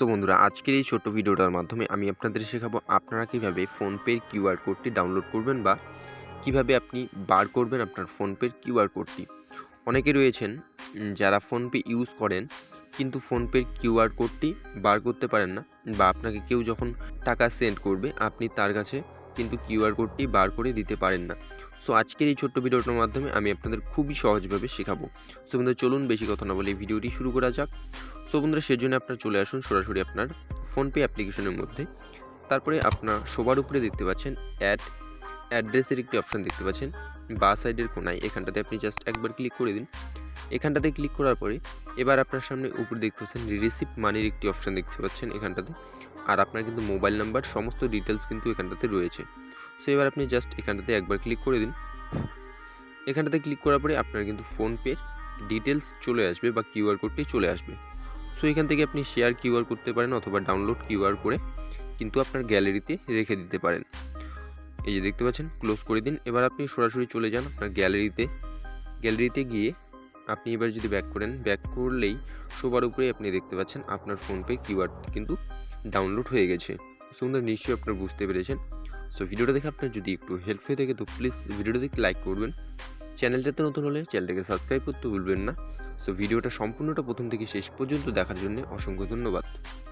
So বন্ধুরা, আজকের এই ছোট্ট ভিডিওটার মাধ্যমে আমি আপনাদের শেখাবো আপনারা কীভাবে ফোনপের কিউআর কোডটি ডাউনলোড করবেন বা কীভাবে আপনি বার করবেন আপনার ফোনপের কিউআর কোডটি। অনেকে রয়েছেন যারা ফোনপে ইউজ করেন কিন্তু ফোনপের কিউআর কোডটি বার করতে পারেন না বা আপনাকে কেউ যখন টাকা সেন্ড করবে, আপনি তার কাছে কিন্তু কিউআর কোডটি বার করে দিতে পারেন না। সো আজকের এই ছোট্ট ভিডিওটার মাধ্যমে আমি আপনাদের খুবই সহজভাবে শেখাবো। সো বন্ধুরা, চলুন বেশি কথা না বলে এই ভিডিওটি শুরু করা যাক। সো বন্ধুরা সেজন্য আপনার চলে আসুন সরাসরি আপনার ফোনপে অ্যাপ্লিকেশনের মধ্যে। তারপরে আপনার সবার উপরে দেখতে পাচ্ছেন অ্যাড অ্যাড্রেসের একটি অপশান দেখতে পাচ্ছেন। বা সাইডের কোনায়, এখানটাতে আপনি জাস্ট একবার ক্লিক করে দিন। এখানটাতে ক্লিক করার পরে এবার আপনার সামনে উপরে দেখতে পাচ্ছেন রিসিপ্ট মানির একটি অপশান দেখতে পাচ্ছেন এখানটাতে। আর আপনার কিন্তু মোবাইল নাম্বার সমস্ত ডিটেলস কিন্তু এখানটাতে রয়েছে। সো এবার আপনি জাস্ট এখানটাতে একবার ক্লিক করে দিন। এখানটাতে ক্লিক করার পরে আপনার কিন্তু ফোনপে ডিটেলস চলে আসবে বা কিউআর কোডটি চলে আসবে। সো এখান থেকে আপনি শেয়ার কিউআর করতে পারেন অথবা ডাউনলোড কিউআর করে কিন্তু আপনার গ্যালারিতে রেখে দিতে পারেন। এই যে দেখতে পাচ্ছেন ক্লোজ করে দিন। এবার আপনি সরাসরি চলে যান আপনার গ্যালারিতে গ্যালারিতে গিয়ে আপনি এবার যদি ব্যাক করেন ব্যাক করলেই সবার উপরে আপনি দেখতে পাচ্ছেন আপনার ফোনপে কিউআর কিন্তু ডাউনলোড হয়ে গেছে। সুন্দর, নিশ্চয়ই আপনার বুঝতে পেরেছেন। সো ভিডিওটা দেখে আপনার যদি একটু হেল্প হয়ে থাকে, তো প্লিজ ভিডিওটা দেখে লাইক করবেন। চ্যানেলটাতে নতুন হলে চ্যানেলটাকে সাবস্ক্রাইব করতে ভুলবেন না। সো ভিডিওটা সম্পূর্ণটা প্রথম থেকে শেষ পর্যন্ত দেখার জন্য অসংখ্য ধন্যবাদ।